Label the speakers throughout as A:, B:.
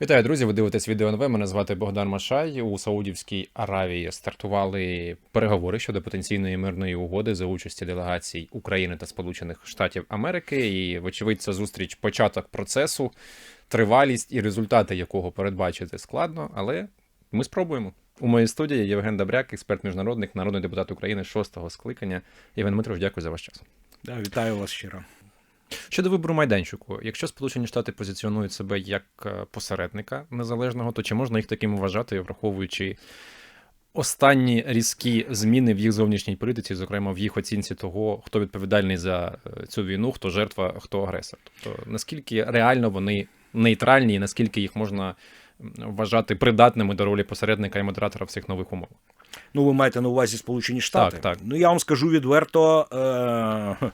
A: Вітаю, друзі! Ви дивитесь відео НВ. Мене звати Богдан Машай. У Саудівській Аравії стартували переговори щодо потенційної мирної угоди за участі делегацій України та Сполучених Штатів Америки. І, вочевидь, це зустріч початок процесу, тривалість і результати якого передбачити складно, але ми спробуємо. У моїй студії Євген Добряк, експерт міжнародник, народний депутат України шостого скликання. Євген Дмитрович, дякую за ваш час.
B: Да, вітаю вас щиро.
A: Щодо вибору майданчику, якщо Сполучені Штати позиціонують себе як е, посередника незалежного, то чи можна їх таким вважати, враховуючи останні різкі зміни в їх зовнішній політиці, зокрема в їх оцінці того, хто відповідальний за е, цю війну, хто жертва, хто агресор? Тобто наскільки реально вони нейтральні, і наскільки їх можна вважати придатними до ролі посередника і модератора в цих нових умовах?
B: Ну, ви маєте на увазі Сполучені Штати?
A: Так, так.
B: Ну, я вам скажу відверто. Е-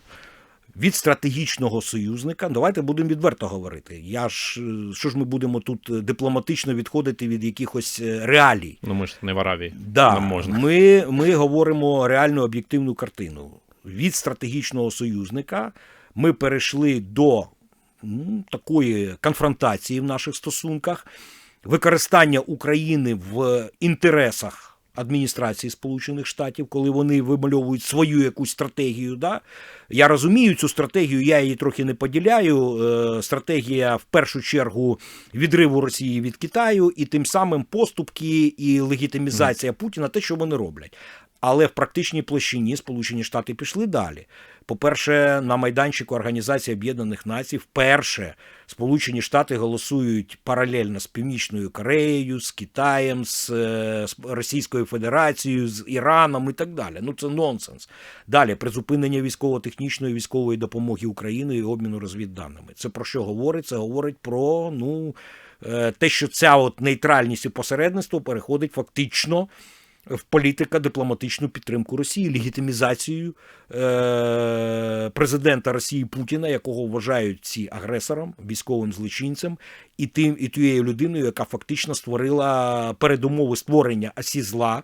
B: від стратегічного союзника, давайте будемо відверто говорити. Я ж е, що ж ми будемо тут е, дипломатично відходити від якихось е, реалій?
A: Ну ми ж не в Аравії.
B: Да,
A: Нам можна.
B: Ми, ми говоримо реальну об'єктивну картину. Від стратегічного союзника ми перейшли до м, такої конфронтації в наших стосунках, використання України в інтересах. Адміністрації Сполучених Штатів, коли вони вимальовують свою якусь стратегію, да я розумію цю стратегію, я її трохи не поділяю. Е, стратегія в першу чергу відриву Росії від Китаю, і тим самим поступки і легітимізація Путіна, те, що вони роблять. Але в практичній площині Сполучені Штати пішли далі. По-перше, на майданчику Організації Об'єднаних Націй вперше Сполучені Штати голосують паралельно з Північною Кореєю, з Китаєм, з, е, Російською Федерацією, з Іраном і так далі. Ну це нонсенс. Далі призупинення військово-технічної військової допомоги Україні і обміну розвідданими. Це про що говорить? Це говорить про ну е, те, що ця от нейтральність і посередництво переходить фактично в політико-дипломатичну підтримку Росії, легітимізацію е- президента Росії Путіна, якого вважають ці агресором, військовим злочинцем, і тим і тією людиною, яка фактично створила передумови створення осі зла.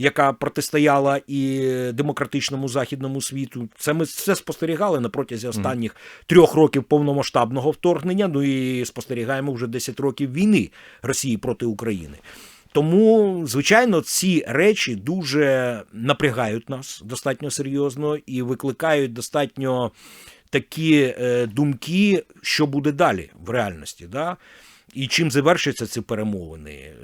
B: Яка протистояла і демократичному західному світу, це ми все спостерігали на протязі останніх трьох років повномасштабного вторгнення. Ну і спостерігаємо вже 10 років війни Росії проти України. Тому, звичайно, ці речі дуже напрягають нас достатньо серйозно і викликають достатньо такі е, думки, що буде далі в реальності. Да? І чим завершаться ці перемовини? Е,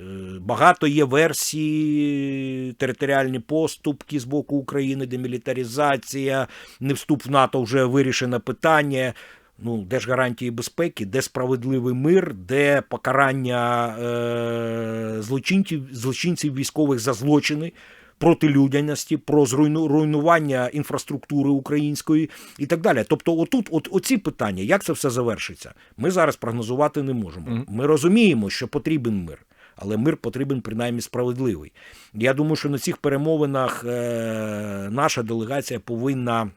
B: Багато є версій, територіальні поступки з боку України, демілітаризація, не вступ в НАТО вже вирішене питання. Ну, де ж гарантії безпеки, де справедливий мир, де покарання е- злочинців, злочинців військових за злочини проти людяності, про зруйну- руйнування інфраструктури української і так далі. Тобто, отут, от оці питання, як це все завершиться, ми зараз прогнозувати не можемо. Ми розуміємо, що потрібен мир. Але мир потрібен принаймні справедливий. Я думаю, що на цих перемовинах е- наша делегація повинна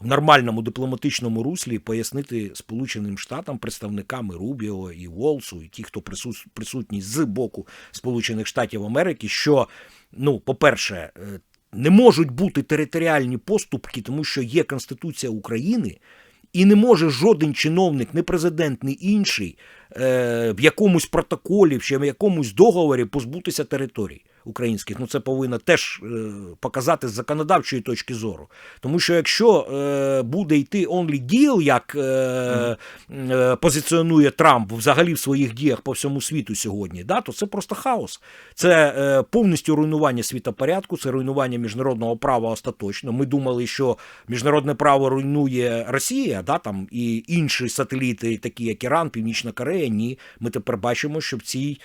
B: в нормальному дипломатичному руслі пояснити Сполученим Штатам, представниками Рубіо і Волсу, і ті, хто присут- присутні з боку Сполучених Штатів Америки, що, ну, по-перше, е, не можуть бути територіальні поступки, тому що є Конституція України, і не може жоден чиновник, не президент, ні інший, е, в якомусь протоколі, чи в якомусь договорі позбутися територій українських. Ну це повинно теж е, показати з законодавчої точки зору. Тому що якщо е, буде йти only deal, як е, позиціонує Трамп взагалі в своїх діях по всьому світу сьогодні, да, то це просто хаос. Це повністю руйнування світопорядку, це руйнування міжнародного права остаточно. Ми думали, що міжнародне право руйнує Росія, да, там і інші сателіти, такі як Іран, Північна Корея. Ні, ми тепер бачимо, що в цій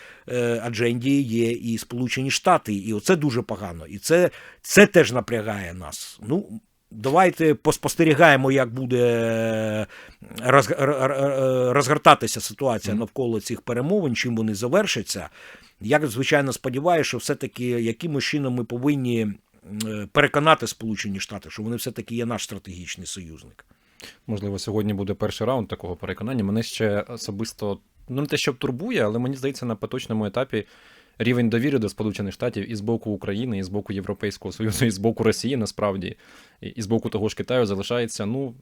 B: адженді є і Сполучені Штати, і оце дуже погано. І це, це теж напрягає нас. Ну. Давайте поспостерігаємо, як буде р- р- розгортатися ситуація навколо цих перемовин, чим вони завершаться. Я, звичайно, сподіваюся, що все-таки якимось чином ми повинні е, переконати Сполучені Штати, що вони все-таки є наш стратегічний союзник.
A: Можливо, сьогодні буде перший раунд такого переконання. Мене ще особисто ну не те, що турбує, але мені здається, на поточному етапі рівень довіри до Сполучених Штатів і з боку України, і з боку Європейського Союзу, і з боку Росії, насправді, і з боку того ж Китаю залишається ну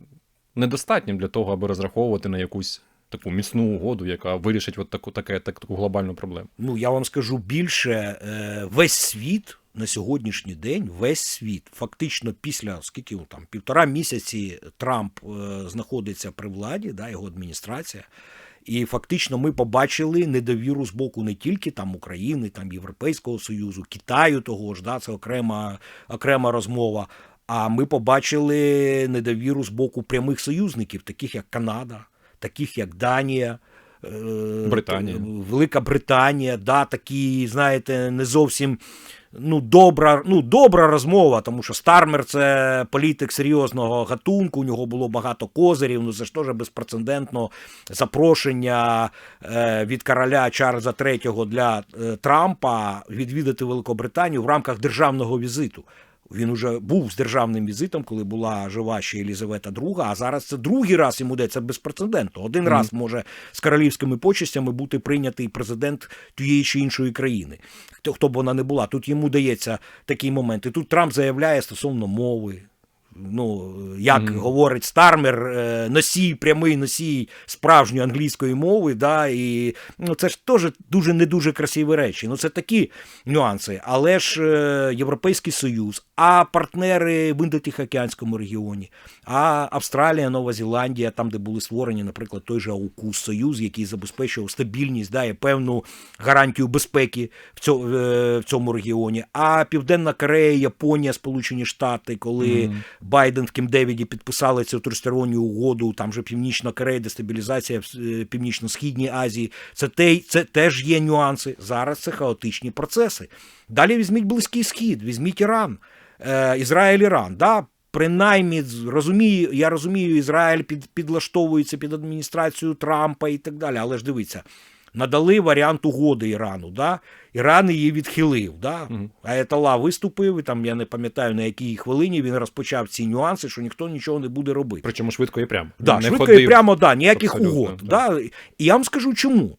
A: недостатнім для того, аби розраховувати на якусь таку міцну угоду, яка вирішить от таку, таке, так, таку глобальну проблему.
B: Ну, я вам скажу більше, е, весь світ на сьогоднішній день, весь світ, фактично після скільки там півтора місяці Трамп е, знаходиться при владі, да, його адміністрація. І фактично ми побачили недовіру з боку не тільки там України, там Європейського Союзу, Китаю того ж, да, це окрема, окрема розмова. А ми побачили недовіру з боку прямих союзників, таких як Канада, таких як Данія. Е,
A: Британія.
B: Велика Британія, да, такі, знаєте, не зовсім ну, добра, ну, добра розмова, тому що Стармер це політик серйозного гатунку, у нього було багато козирів, ну це ж теж безпрецедентно запрошення е, від короля Чарльза III для е, Трампа відвідати Великобританію в рамках державного візиту. Він уже був з державним візитом, коли була жива ще Єлізавета II, а зараз це другий раз йому йдеться безпрецедентно. Один
A: Мгм.
B: раз може з королівськими почестями бути прийнятий президент тієї чи іншої країни. Хто, хто б вона не була. Тут йому дається такий момент. І тут Трамп заявляє стосовно мови. Ну, як
A: Мгм.
B: говорить Стармер, е, носій, прямий носій справжньої англійської мови, да, і ну, це ж теж дуже не дуже красиві речі. Ну, це такі нюанси. Але ж е, Європейський Союз, а партнери в Індотихоокеанському регіоні, а Австралія, Нова Зеландія, там, де були створені, наприклад, той же АУКУС Союз, який забезпечував стабільність, да, і певну гарантію безпеки в цьому, в цьому регіоні. А Південна Корея, Японія, Сполучені Штати, коли
A: Мгм.
B: Байден в Кім-Девіді підписали цю тристоронню угоду, там же Північна Корея, дестабілізація в е, Північно-Східній Азії. Це, те, це теж є нюанси. Зараз це хаотичні процеси. Далі візьміть Близький Схід, візьміть Іран, е, Ізраїль, Іран. Да? Принаймні, розумію, я розумію, Ізраїль під, підлаштовується під адміністрацію Трампа і так далі. Але ж дивіться, надали варіант угоди Ірану. Да? Іран її відхилив. Да?
A: Мгм.
B: Аятолла виступив, і там я не пам'ятаю на якій хвилині він розпочав ці нюанси, що ніхто нічого не буде робити.
A: Причому швидко і прямо.
B: Да,
A: Не
B: швидко
A: ходив.
B: і прямо да, ніяких
A: Абсолютно,
B: угод.
A: Да.
B: Да. І я вам скажу чому.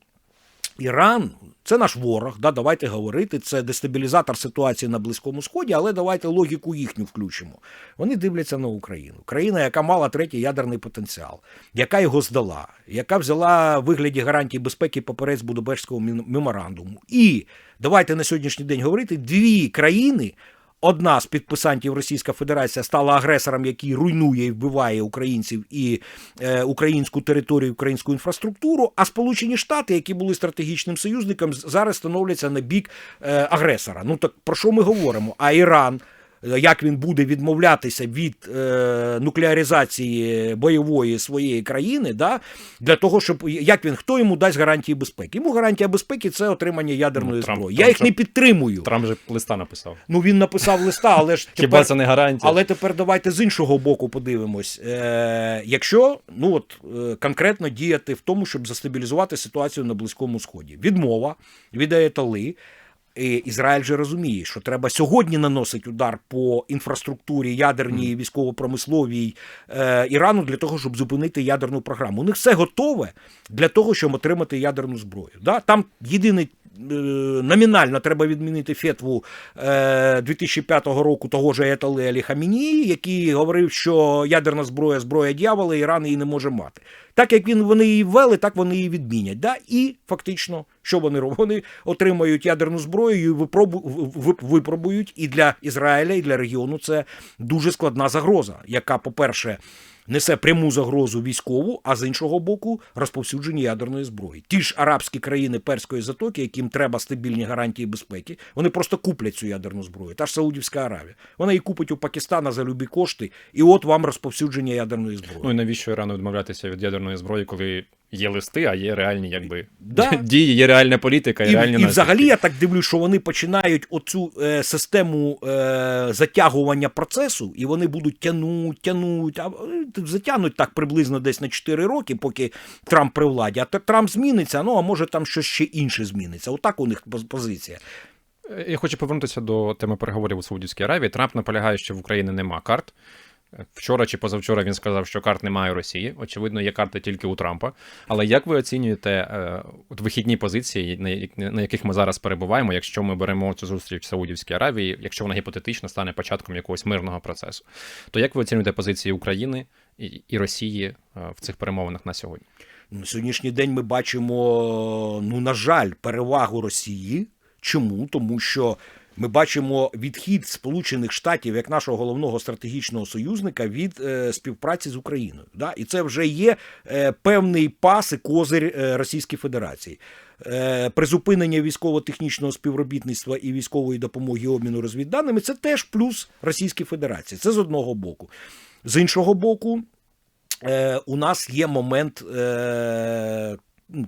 B: Іран це наш ворог, да, давайте говорити, це дестабілізатор ситуації на Близькому Сході, але давайте логіку їхню включимо. Вони дивляться на Україну. Країна, яка мала третій ядерний потенціал, яка його здала, яка взяла в вигляді гарантій безпеки поперець Будапештського меморандуму. І давайте на сьогоднішній день говорити, дві країни. Одна з підписантів Російська Федерація стала агресором, який руйнує і вбиває українців і е, українську територію, українську інфраструктуру. А Сполучені Штати, які були стратегічним союзником, зараз становляться на бік е, агресора. Ну так про що ми говоримо? А Іран. Е, Як він буде відмовлятися від е, нуклеаризації бойової своєї країни, да, для того, щоб як він хто йому дасть гарантії безпеки? Йому гарантія безпеки це отримання ядерної
A: Ну, Трамп-
B: зброї. Я їх
A: же-
B: не підтримую.
A: Трамп же листа написав.
B: Ну він написав листа, але ж
A: Хіба
B: тепер,
A: це не гарантія?
B: але тепер давайте з іншого боку подивимось. Е, якщо ну от е, конкретно діяти в тому, щоб застабілізувати ситуацію на Близькому Сході, відмова від Аятоли. Ізраїль же розуміє, що треба сьогодні наносити удар по інфраструктурі ядерній, військово-промисловій е, Ірану для того, щоб зупинити ядерну програму. У них все готове для того, щоб отримати ядерну зброю. Да? Там єдиний номінально треба відмінити фетву е, 2005 року того ж Аятоли Алі Хаміні, який говорив, що ядерна зброя зброя дьявола, Іран її не може мати. Так як він вони її ввели, так вони її відмінять. Да? І фактично, що вони роблять? Вони отримають ядерну зброю, і випробують. І для Ізраїля, і для регіону це дуже складна загроза, яка, по-перше, несе пряму загрозу військову, а з іншого боку, розповсюдження ядерної зброї. Ті ж арабські країни Перської затоки, яким треба стабільні гарантії безпеки, вони просто куплять цю ядерну зброю. Та ж Саудівська Аравія. Вона її купить у Пакистана за любі кошти, і от вам розповсюдження ядерної зброї.
A: Ну і навіщо Ірану відмовлятися від ядерної зброї, коли є листи, а є реальні якби
B: Да.
A: дії, є реальна політика і,
B: І,
A: реальні
B: і
A: наслідки.
B: взагалі я так дивлюсь, що вони починають оцю е, систему е, затягування процесу, і вони будуть тянуть, тянуть, а е, затягнуть так приблизно десь на 4 роки, поки Трамп при владі. А то Трамп зміниться, ну а може там щось ще інше зміниться. Отак у них позиція.
A: Я хочу повернутися до теми переговорів у Саудівській Аравії. Трамп наполягає, що в Україні нема карт. Вчора чи позавчора він сказав, що карт немає у Росії. Очевидно, є карти тільки у Трампа. Але як ви оцінюєте е, от вихідні позиції, на, на яких ми зараз перебуваємо, якщо ми беремо цю зустріч в Саудівській Аравії, якщо вона гіпотетично стане початком якогось мирного процесу, то як ви оцінюєте позиції України і, і Росії е, в цих перемовинах на сьогодні?
B: На сьогоднішній день ми бачимо, ну, на жаль, перевагу Росії. Чому? Тому що ми бачимо відхід Сполучених Штатів як нашого головного стратегічного союзника від е, співпраці з Україною. Да? І це вже є е, певний пас і козир е, Російської Федерації. Призупинення військово-технічного співробітництва і військової допомоги обміну розвідданими це теж плюс Російської Федерації. Це з одного боку. З іншого боку, у нас є момент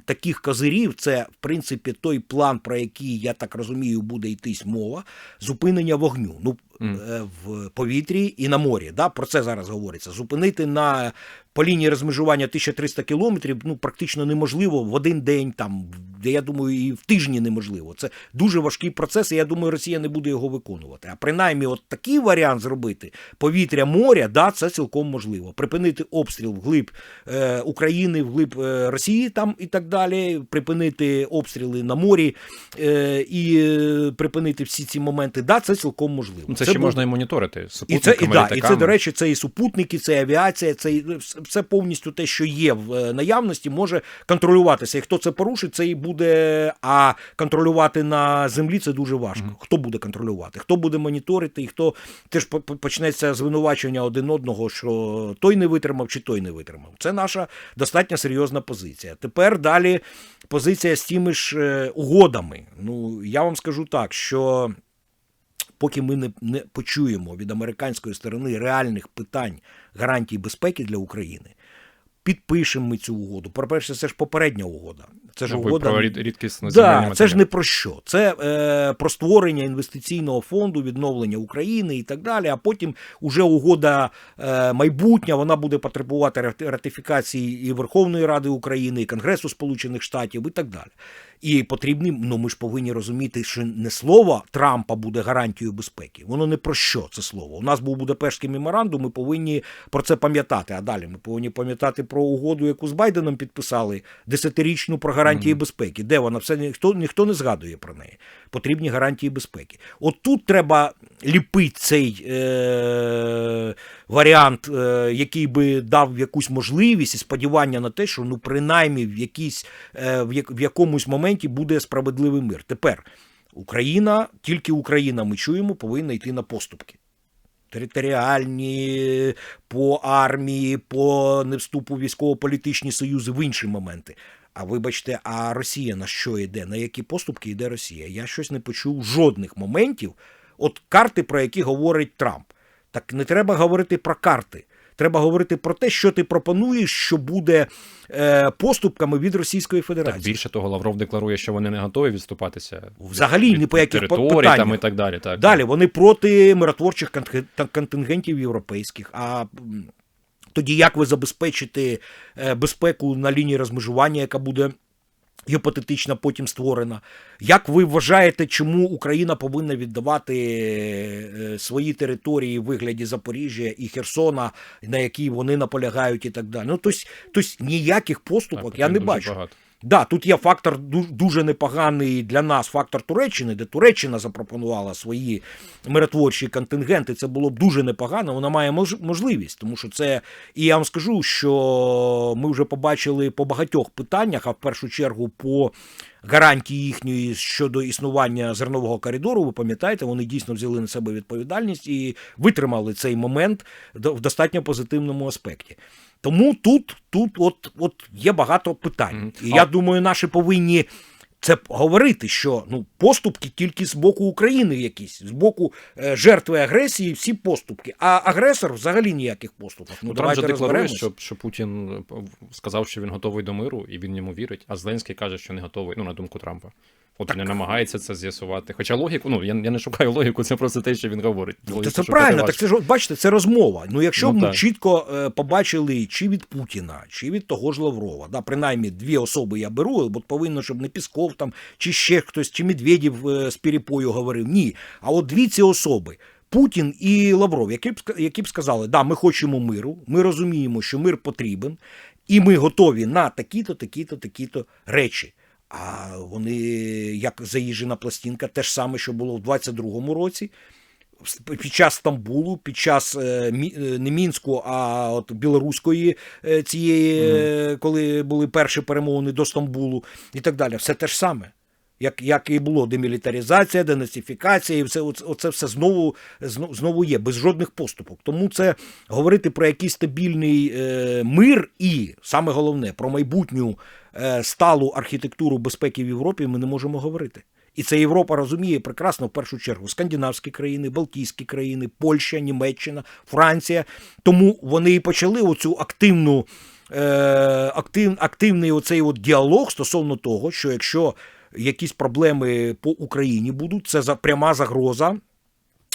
B: таких козирів. Це, в принципі, той план, про який, я так розумію, буде йтись мова, зупинення вогню. Ну, е, в повітрі і на морі. Да? Про це зараз говориться. Зупинити на по лінії розмежування 1300 кілометрів ну, практично неможливо в один день, там, де я думаю, і в тижні неможливо. Це дуже важкий процес, і я думаю, Росія не буде його виконувати. А принаймні, от такий варіант зробити повітря моря, да, це цілком можливо. Припинити обстріл вглиб е, України, вглиб е, Росії там і так далі, припинити обстріли на морі е, і е, припинити всі ці моменти. Да, це цілком можливо.
A: Це, ще
B: бу-
A: можна і моніторити.
B: і це, і, да, і це, до речі, це і супутники, це і авіація, це і все повністю те, що є в е, наявності, може контролюватися. І хто це порушить, це і буде. А контролювати на землі це дуже важко. Хто буде контролювати? Хто буде моніторити, і хто теж по- по- почнеться звинувачення один одного, що той не витримав, чи той не витримав. Це наша достатньо серйозна позиція. Тепер далі позиція з тими ж е, угодами. Ну я вам скажу так, що поки ми не, не почуємо від американської сторони реальних питань гарантій безпеки для України, підпишемо ми цю угоду. По-перше, це ж попередня угода. Це ж
A: Ну, ви
B: угода.
A: про рід- рідкісне
B: Да, це ж не про що. Це е, про створення інвестиційного фонду, відновлення України і так далі. А потім уже угода е, майбутня, вона буде потребувати ратифікації і Верховної Ради України, і Конгресу Сполучених Штатів і так далі. І потрібні, ну ми ж повинні розуміти, що не слово Трампа буде гарантією безпеки. Воно не про що це слово. У нас був Будапештський меморандум, ми повинні про це пам'ятати. А далі ми повинні пам'ятати про угоду, яку з Байденом підписали, десятирічну про гарантії безпеки. Де вона? Все ніхто, ніхто не згадує про неї. Потрібні гарантії безпеки. От тут треба ліпити цей е- варіант, е- який би дав якусь можливість і сподівання на те, що ну принаймні в якійсь е- в, як- в якомусь моменті буде справедливий мир. Тепер Україна, тільки Україна, ми чуємо, повинна йти на поступки. Територіальні, по армії, по невступу військово-політичні союзи в інші моменти. А вибачте, а Росія на що йде? На які поступки йде Росія? Я щось не почув жодних моментів. От карти, про які говорить Трамп. Так не треба говорити про карти. Треба говорити про те, що ти пропонуєш, що буде е, поступками від Російської
A: Так
B: Федерації.
A: більше того, Лавров декларує, що вони не готові відступатися.
B: Взагалі
A: від
B: ні по яких
A: територій там і так далі. Так.
B: Далі вони проти миротворчих контингентів європейських. А тоді як ви забезпечите е, безпеку на лінії розмежування, яка буде гіпотетично потім створена? Як ви вважаєте, чому Україна повинна віддавати е, свої території в вигляді Запоріжжя і Херсона, на які вони наполягають, і так далі? Ну тобто, тобто ніяких поступок
A: Так,
B: я не бачу.
A: багато.
B: Да, тут є фактор дуже непоганий для нас фактор Туреччини, де Туреччина запропонувала свої миротворчі контингенти. Це було б дуже непогано. Вона має можливість, тому що це і я вам скажу, що ми вже побачили по багатьох питаннях, а в першу чергу по гарантії їхньої щодо існування зернового коридору. Ви пам'ятаєте, вони дійсно взяли на себе відповідальність і витримали цей момент в достатньо позитивному аспекті. Тому тут, тут от, от є багато питань. І я думаю, наші повинні це говорити, що ну поступки тільки з боку України якісь, з боку е, жертви агресії, всі поступки. А агресор взагалі ніяких поступок. Ну,
A: Ну, Трамп же декларує, що, що Путін е, сказав, що він готовий до миру, і він йому вірить, а Зеленський каже, що не готовий, ну, на думку Трампа. От він не намагається це з'ясувати. Хоча логіку, ну я, я не шукаю логіку, це просто те, що він говорить. Логіку
B: це правильно, так це ж бачите, це розмова. Ну, якщо
A: Ну,
B: б ми
A: так.
B: чітко е, побачили чи від Путіна, чи від того ж Лаврова, да, принаймні дві особи я беру, бо повинно, щоб не Пісков там, чи ще хтось, чи Медведєв е, з перепою говорив. Ні. А от дві ці особи. Путін і Лавров, які б які б сказали, да, ми хочемо миру, ми розуміємо, що мир потрібен, і ми готові на такі-то, такі-то, такі-то речі. А вони, як заїжджена пластинка, те ж саме, що було в 22-му році. під час Стамбулу, під час е, е, не Мінську, а от білоруської е, цієї, е, коли були перші перемовини до Стамбулу і так далі. Все те ж саме. Як, як і було демілітаризація, денацифікація, і все оце, все знову, знову є, без жодних поступок. Тому це говорити про якийсь стабільний е, мир і саме головне про майбутню е, сталу архітектуру безпеки в Європі ми не можемо говорити. І це Європа розуміє прекрасно в першу чергу скандинавські країни, Балтійські країни, Польща, Німеччина, Франція. Тому вони і почали оцю активну, е, актив, активний оцей от діалог стосовно того, що якщо якісь проблеми по Україні будуть, це за пряма загроза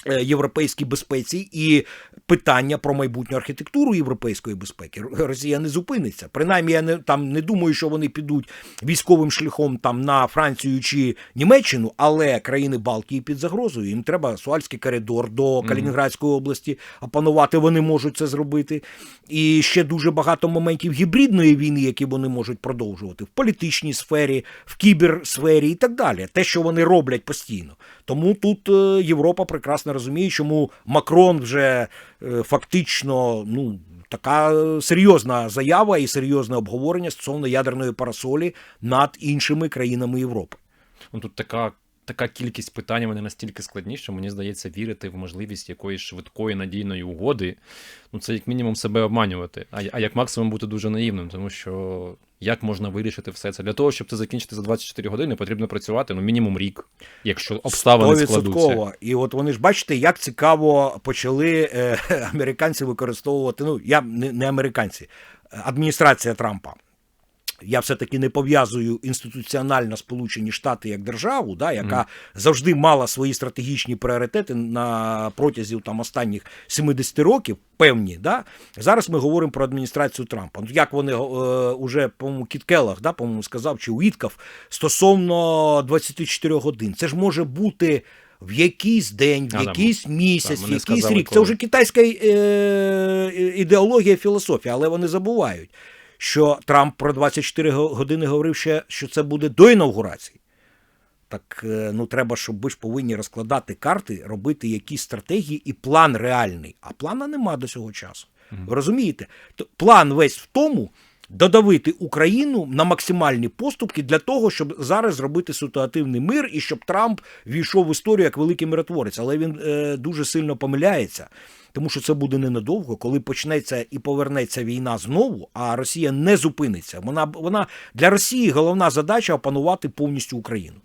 B: європейській безпеці і питання про майбутню архітектуру європейської безпеки. Росія не зупиниться. Принаймні, я не там не думаю, що вони підуть військовим шляхом там на Францію чи Німеччину, але країни Балтії під загрозою. Їм треба Суальський коридор до Калінінградської області опанувати. Вони можуть це зробити. І ще дуже багато моментів гібридної війни, які вони можуть продовжувати в політичній сфері, в кіберсфері і так далі. Те, що вони роблять постійно. Тому тут е, Європа прекрасно розуміє, чому Макрон вже е, фактично ну. Така е, серйозна заява і серйозне обговорення стосовно ядерної парасолі над іншими країнами Європи.
A: Ну, тут така, така кількість питань вони настільки складні, що мені здається, вірити в можливість якоїсь швидкої надійної угоди. Ну, це як мінімум себе обманювати, а, а як максимум бути дуже наївним, тому що як можна вирішити все це? Для того, щоб це закінчити за 24 години, потрібно працювати ну мінімум рік, якщо обставини складуться.
B: І от вони ж бачите, як цікаво почали е, американці використовувати. Ну, я не, не американці, адміністрація Трампа. Я все-таки не пов'язую інституціонально Сполучені Штати як державу, да, яка завжди мала свої стратегічні пріоритети на протязі там останніх 70 років, певні. Да. Зараз ми говоримо про адміністрацію Трампа. Ну, як вони е, уже, по-моєму, Кіт Келлах, да, по-моєму, сказав, чи Уіткав стосовно 24 годин. Це ж може бути. В якийсь день, в
A: А,
B: якийсь місяць, в якийсь
A: сказали,
B: рік. Це вже китайська е, ідеологія, філософія, але вони забувають, що Трамп про 24 го- години говорив ще, що це буде до інаугурації. Так е, ну треба, щоб ви ж повинні розкладати карти, робити якісь стратегії і план реальний. А плана нема до цього часу. Ви розумієте? План весь в тому. Додавити Україну на максимальні поступки для того, щоб зараз зробити ситуативний мир і щоб Трамп війшов в історію як великий миротворець. Але він е, дуже сильно помиляється, тому що це буде ненадовго, коли почнеться і повернеться війна знову, а Росія не зупиниться. Вона вона для Росії головна задача опанувати повністю Україну.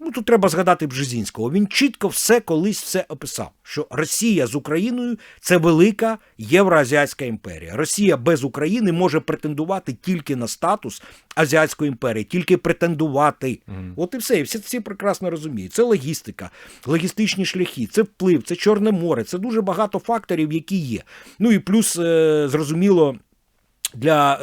B: Ну, тут треба згадати Бжезінського. Він чітко все колись все описав, що Росія з Україною це велика євроазіатська імперія. Росія без України може претендувати тільки на статус азіатської імперії, тільки претендувати. От і все. І всі, всі прекрасно розуміють. Це логістика, логістичні шляхи, це вплив, це Чорне море, це дуже багато факторів, які є. Ну і плюс, е, зрозуміло. Для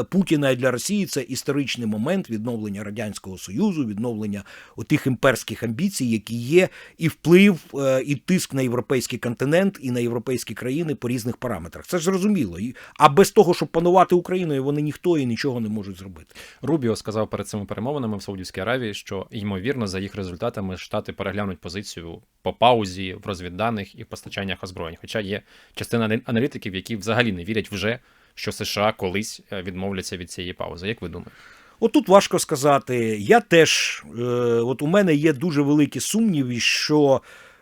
B: е, Путіна і для Росії це історичний момент відновлення радянського союзу, відновлення тих імперських амбіцій, які є, і вплив е, і тиск на європейський континент і на європейські країни по різних параметрах. Це зрозуміло. І- А без того, щоб панувати Україною, вони ніхто і нічого не можуть зробити.
A: Рубіо сказав перед цими перемовинами в Саудівській Аравії, що ймовірно за їх результатами штати переглянуть позицію по паузі в розвідданих і постачаннях озброєнь. Хоча є частина аналітиків, які взагалі не вірять вже, що США колись е, відмовляться від цієї паузи. Як ви думаєте?
B: Отут важко сказати. Я теж, е, от у мене є дуже великі сумніви, що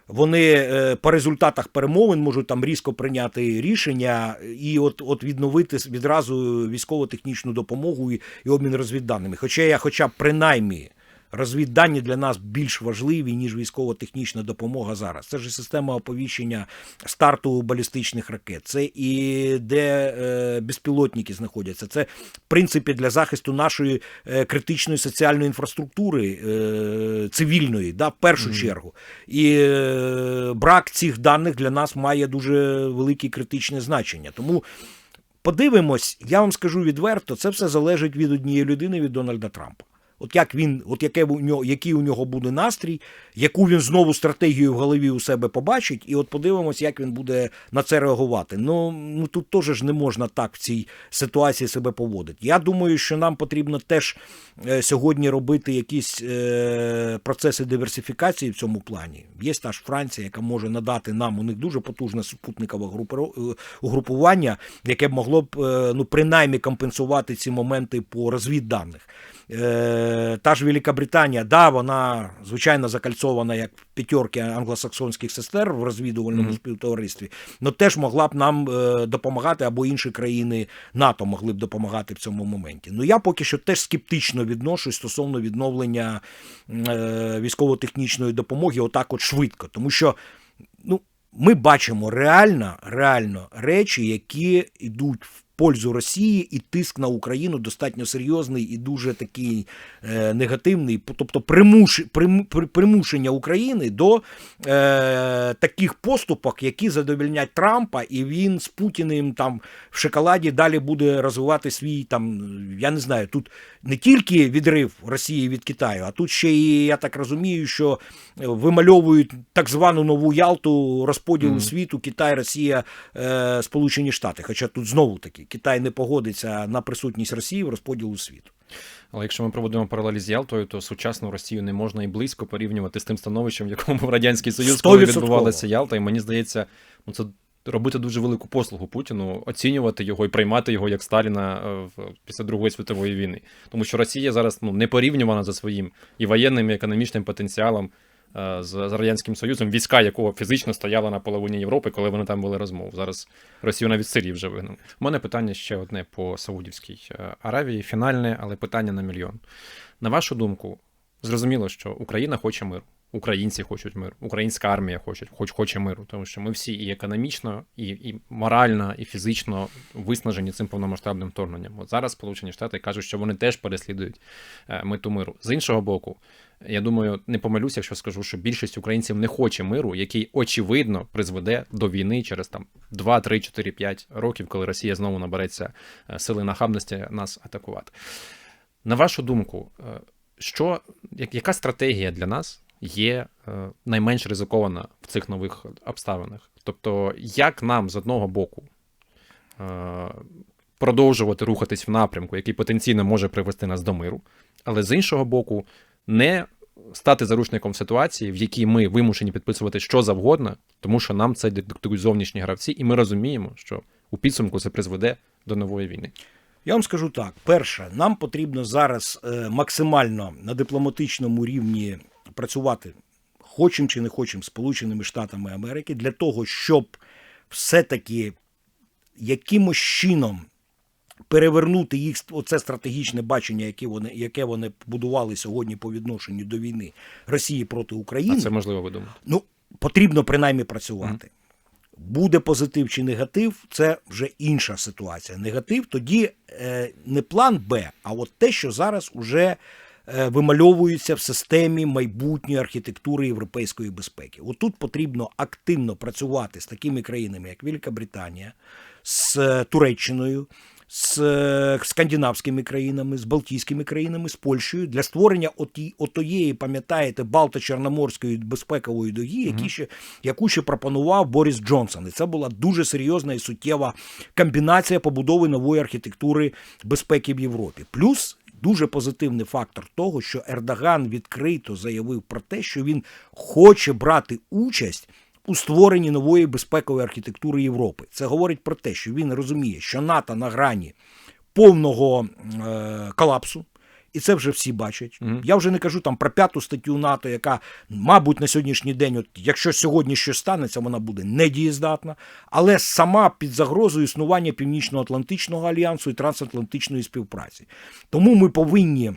B: вони е, по результатах перемовин можуть там різко прийняти рішення і от, от відновити відразу військово-технічну допомогу і, і обмін розвідданими. Хоча я, хоча б принаймні. Розвіддані для нас більш важливі, ніж військово-технічна допомога зараз. Це ж система оповіщення старту балістичних ракет, це і де е, безпілотники знаходяться. Це в принципі для захисту нашої е, критичної соціальної інфраструктури е, цивільної, да, в першу чергу. І е, брак цих даних для нас має дуже велике критичне значення. Тому подивимось, я вам скажу відверто, це все залежить від однієї людини, від Дональда Трампа. От як він, от яке у нього, який у нього буде настрій, яку він знову стратегію в голові у себе побачить, і от подивимось, як він буде на це реагувати. Ну, ну тут теж ж не можна так в цій ситуації себе поводити. Я думаю, що нам потрібно теж е, сьогодні робити якісь е, процеси диверсифікації в цьому плані. Є та ж Франція, яка може надати нам у них дуже потужне супутникове е, угрупування, яке б могло б е, ну принаймні компенсувати ці моменти по розвідданих. Е, та ж Велика да, вона звичайно закальцована як п'ятерки англосаксонських сестер в розвідувальному
A: Мгм.
B: співтоваристві, але теж могла б нам е, допомагати, або інші країни НАТО могли б допомагати в цьому моменті. Ну я поки що теж скептично відношусь стосовно відновлення е, військово-технічної допомоги, отак от швидко, тому що ну, ми бачимо реально, реально речі, які йдуть в пользу Росії, і тиск на Україну достатньо серйозний і дуже такий е, негативний. Тобто примуш, прим, при- примушення України до е, таких поступок, які задовільнять Трампа, і він з Путіним там в шоколаді далі буде розвивати свій там, я не знаю, тут не тільки відрив Росії від Китаю, а тут ще і я так розумію, що вимальовують так звану нову Ялту розподілу
A: Мгм.
B: світу Китай, Росія, е, Сполучені Штати. Хоча тут знову таки Китай не погодиться на присутність Росії в розподілу світу.
A: Але якщо ми проводимо паралелі з Ялтою, то сучасну Росію не можна і близько порівнювати з тим становищем, в якому був Радянський Союз, коли
B: 100%.
A: відбувалася Ялта. І мені здається, ну це робити дуже велику послугу Путіну, оцінювати його і приймати його як Сталіна е, після Другої світової війни. Тому що Росія зараз ну, не порівнювана за своїм і воєнним, і економічним потенціалом. Е, З, радянським союзом, війська якого фізично стояли на половині Європи, коли вони там вели розмову. Зараз Росію навіть Сирії вже вигнали. У мене питання ще одне по Саудівській е, Аравії, фінальне, але питання на мільйон. На вашу думку, зрозуміло, що Україна хоче миру, українці хочуть миру, українська армія хоче, хоч, хоче миру, тому що ми всі і економічно, і, і морально, і фізично виснажені цим повномасштабним вторгненням. От зараз Сполучені Штати кажуть, що вони теж переслідують е, мету миру. З іншого боку, я думаю, не помилюся, якщо скажу, що більшість українців не хоче миру, який очевидно призведе до війни через там 2, 3, 4, 5 років, коли Росія знову набереться е, сили нахабності нас атакувати. На вашу думку, е, що, як- яка стратегія для нас є е, найменш ризикована в цих нових обставинах? Тобто, як нам з одного боку е, продовжувати рухатись в напрямку, який потенційно може привести нас до миру, але з іншого боку, не стати заручником ситуації, в якій ми вимушені підписувати що завгодно, тому що нам це диктують зовнішні гравці, і ми розуміємо, що у підсумку це призведе до нової війни.
B: Я вам скажу так: перше, нам потрібно зараз е, максимально на дипломатичному рівні працювати, хочемо чи не хочемо, Сполученими Штатами Америки, для того, щоб все-таки якимось чином перевернути їх оце стратегічне бачення, яке вони, яке вони будували сьогодні по відношенню до війни Росії проти України.
A: А це можливо ви думаєте?
B: Ну, потрібно принаймні працювати. Буде позитив чи негатив, це вже інша ситуація. Негатив тоді е, не план Б, а от те, що зараз уже е, вимальовується в системі майбутньої архітектури європейської безпеки. Отут потрібно активно працювати з такими країнами, як Велика Британія, з е, Туреччиною, з е, скандинавськими країнами, з Балтійськими країнами, з Польщею для створення оті, отоєї, пам'ятаєте, Балто-Чорноморської безпекової доги, які ще, яку ще пропонував Борис Джонсон. І це була дуже серйозна і суттєва комбінація побудови нової архітектури безпеки в Європі. Плюс дуже позитивний фактор того, що Ердоган відкрито заявив про те, що він хоче брати участь у створенні нової безпекової архітектури Європи. Це говорить про те, що він розуміє, що НАТО на грані повного е, колапсу. І це вже всі бачать.
A: Мгм.
B: Я вже не кажу там про п'яту статтю НАТО, яка, мабуть, на сьогоднішній день, от, якщо сьогодні щось станеться, вона буде недієздатна, але сама під загрозою існування Північно-Атлантичного альянсу і трансатлантичної співпраці. Тому ми повинні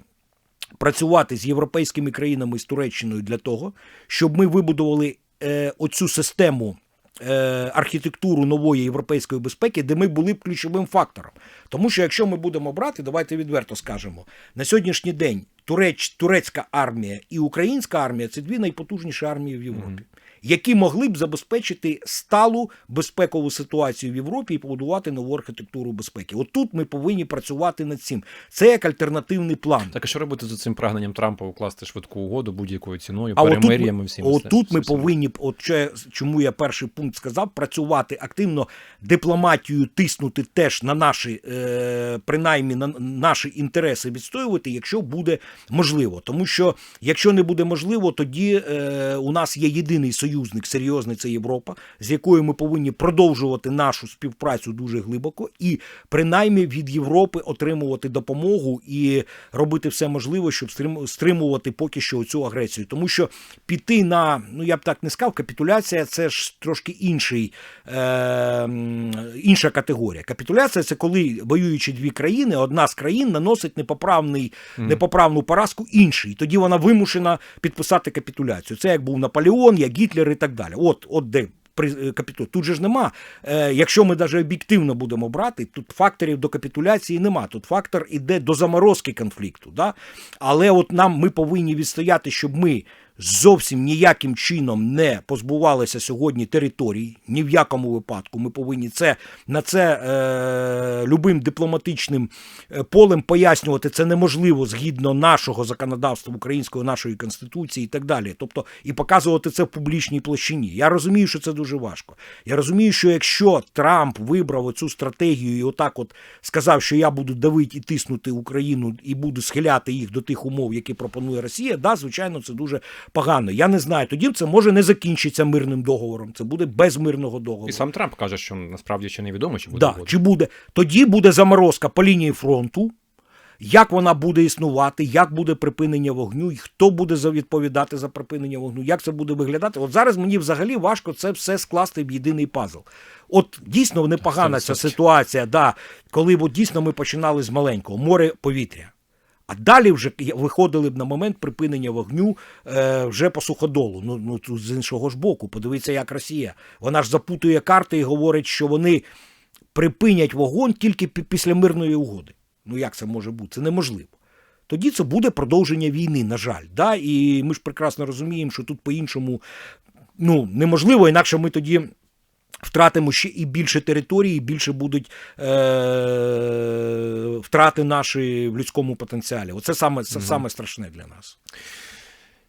B: працювати з європейськими країнами з Туреччиною для того, щоб ми вибудували е, оцю систему. Е, Архітектуру нової європейської безпеки, де ми були б ключовим фактором. Тому що якщо ми будемо брати, давайте відверто скажемо, на сьогоднішній день Туреч, турецька армія і українська армія це дві найпотужніші армії в Європі. Які могли б забезпечити сталу безпекову ситуацію в Європі і побудувати нову архітектуру безпеки. От тут ми повинні працювати над цим. Це як альтернативний план.
A: Так а що робити з цим прагненням Трампа укласти швидку угоду будь-якою ціною,
B: А отут
A: перемир'ями
B: ми,
A: всім?
B: отут ми повинні, от чому я перший пункт сказав, працювати активно, дипломатію тиснути теж на наші, е, принаймні на наші інтереси відстоювати, якщо буде можливо. Тому що якщо не буде можливо, тоді е, у нас є єдиний союзник серйозний це Європа, з якою ми повинні продовжувати нашу співпрацю дуже глибоко, і принаймні від Європи отримувати допомогу і робити все можливе, щоб стрим- стримувати поки що цю агресію. Тому що піти на, ну я б так не сказав, капітуляція це ж трошки інший, е, інша категорія. Капітуляція це коли воюючі дві країни, одна з країн наносить непоправний, непоправну поразку іншій. Тоді вона вимушена підписати капітуляцію. Це як був Наполеон, як Гітлер і так далі. От, от де. при- е, Тут же ж нема. Е, якщо ми навіть об'єктивно будемо брати, тут факторів до капітуляції нема. Тут фактор іде до заморозки конфлікту. Да? Але от нам ми повинні відстояти, щоб ми зовсім ніяким чином не позбувалися сьогодні територій. Ні в якому випадку. Ми повинні це на це е, любим дипломатичним е, полем пояснювати. Це неможливо згідно нашого законодавства українського, нашої конституції і так далі. Тобто і показувати це в публічній площині. Я розумію, що це дуже важко. Я розумію, що якщо Трамп вибрав оцю стратегію і отак, от сказав, що я буду давити і тиснути Україну і буду схиляти їх до тих умов, які пропонує Росія, да, звичайно, це дуже погано. Я не знаю. Тоді це може не закінчиться мирним договором. Це буде без мирного договору.
A: І сам Трамп каже, що насправді ще невідомо, чи буде
B: Да, чи буде тоді буде заморозка по лінії фронту. Як вона буде існувати, як буде припинення вогню, і хто буде відповідати за припинення вогню, як це буде виглядати? От зараз мені взагалі важко це все скласти в єдиний пазл. От дійсно непогана ця ситуація, да, коли от, дійсно ми починали з маленького море повітря. А далі вже виходили б на момент припинення вогню е, вже по суходолу. Ну, ну тут з іншого ж боку, подивіться, як Росія. Вона ж запутує карти і говорить, що вони припинять вогонь тільки після мирної угоди. Ну як це може бути? Це неможливо. Тоді це буде продовження війни, на жаль. Да? І ми ж прекрасно розуміємо, що тут по-іншому ну, неможливо, інакше ми тоді. Втратимо ще і більше території, і більше будуть е- втрати наші в людському потенціалі. Оце саме, це саме страшне для нас.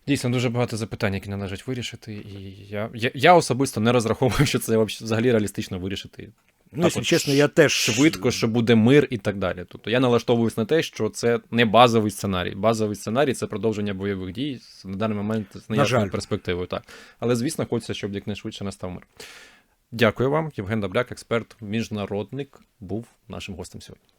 A: Дійсно, дуже багато запитань, які належить вирішити. І я, я, я особисто не розраховую, що це взагалі реалістично вирішити.
B: Ну, якщо
A: от
B: чесно, я теж
A: швидко, що буде мир і так далі. Тобто я налаштовуюсь на те, що це не базовий сценарій. Базовий сценарій це продовження бойових дій на даний момент з неясною перспективою. Так. Але звісно, хочеться, щоб якнайшвидше настав мир. Дякую вам, Євген Добряк, експерт, міжнародник, був нашим гостем сьогодні.